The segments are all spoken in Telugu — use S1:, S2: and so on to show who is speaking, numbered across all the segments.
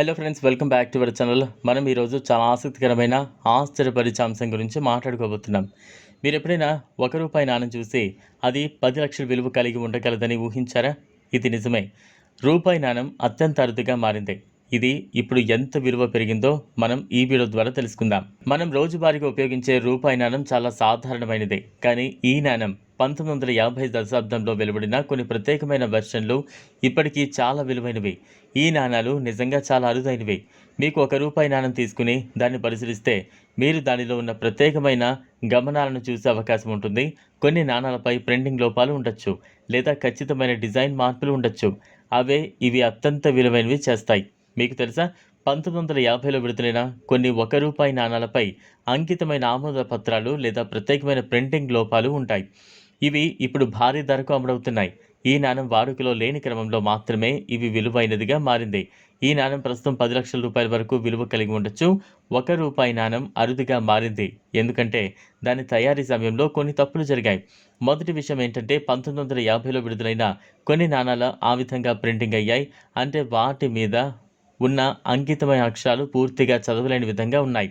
S1: Hello friends welcome back to our channel మనం ఈరోజు చాలా ఆసక్తికరమైన ఆశ్చర్యపరిచే అంశం గురించి మాట్లాడుకోబోతున్నాం. మీరు ఎప్పుడైనా ఒక రూపాయి నాణ్యం చూసి అది పది లక్షల విలువ కలిగి ఉండగలదని ఊహించారా? ఇది నిజమే. రూపాయి నాణం అత్యంత అరుదుగా మారింది. ఇది ఇప్పుడు ఎంత విలువ పెరిగిందో మనం ఈ వీడియో ద్వారా తెలుసుకుందాం. మనం రోజువారీగా ఉపయోగించే రూపాయి నాణం చాలా సాధారణమైనదే. కానీ ఈ నాణం పంతొమ్మిది వందల యాభై దశాబ్దంలో వెలువడిన కొన్ని ప్రత్యేకమైన వెర్షన్లు ఇప్పటికీ చాలా విలువైనవి. ఈ నాణాలు నిజంగా చాలా అరుదైనవి. మీకు ఒక రూపాయి నాణం తీసుకుని దాన్ని పరిశీలిస్తే మీరు దానిలో ఉన్న ప్రత్యేకమైన గమనాలను చూసే అవకాశం ఉంటుంది. కొన్ని నాణాలపై ప్రింటింగ్ లోపాలు ఉండొచ్చు లేదా ఖచ్చితమైన డిజైన్ మార్పులు ఉండొచ్చు. అవే ఇవి అత్యంత విలువైనవి చేస్తాయి. మీకు తెలుసా? పంతొమ్మిది వందల యాభైలో విడుదలైన కొన్ని ఒక రూపాయి నాణాలపై అంకితమైన ఆమోద పత్రాలు లేదా ప్రత్యేకమైన ప్రింటింగ్ లోపాలు ఉంటాయి. ఇవి ఇప్పుడు భారీ ధరకు అమలవుతున్నాయి. ఈ నాణం వాడుకలో లేని క్రమంలో మాత్రమే ఇవి విలువైనదిగా మారింది. ఈ నాణం ప్రస్తుతం పది లక్షల రూపాయల వరకు విలువ కలిగి ఉండొచ్చు. ఒక రూపాయి నాణం అరుదుగా మారింది. ఎందుకంటే దాని తయారీ సమయంలో కొన్ని తప్పులు జరిగాయి. మొదటి విషయం ఏంటంటే పంతొమ్మిది వందల యాభైలో విడుదలైన కొన్ని నాణాలు ఆ విధంగా ప్రింటింగ్ అయ్యాయి. అంటే వాటి మీద ఉన్న అంకితమైన అక్షరాలు పూర్తిగా చదవలేని విధంగా ఉన్నాయి.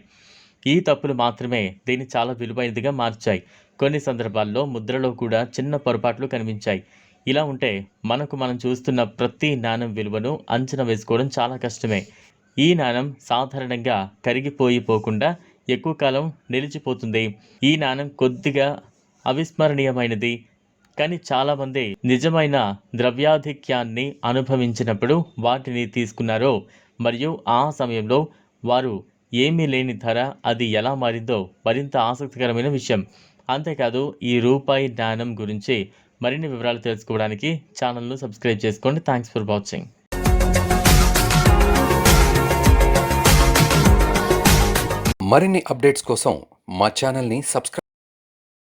S1: ఈ తప్పులు మాత్రమే దీన్ని చాలా విలువైనదిగా మార్చాయి. కొన్ని సందర్భాల్లో ముద్రలో కూడా చిన్న పొరపాట్లు కనిపించాయి. ఇలా ఉంటే మనకు మనం చూస్తున్న ప్రతి నాణం విలువను అంచనా వేసుకోవడం చాలా కష్టమే. ఈ నాణం సాధారణంగా కరిగిపోయి పోకుండా ఎక్కువ కాలం నిలిచిపోతుంది. ఈ నాణం కొద్దిగా అవిస్మరణీయమైనది. కానీ చాలామంది నిజమైన ద్రవ్యాధిక్యాన్ని అనుభవించినప్పుడు వాటిని తీసుకున్నారో మరియు ఆ సమయంలో వారు ఏమీ లేని ధర అది ఎలా మారిందో మరింత ఆసక్తికరమైన విషయం. అంతేకాదు ఈ రూపాయి జ్ఞానం గురించి మరిన్ని వివరాలు తెలుసుకోవడానికి ఛానల్ను సబ్స్క్రైబ్ చేసుకోండి. Thanks for watching.
S2: మరిన్ని అప్డేట్స్ కోసం మా ఛానల్ని సబ్స్క్రైబ్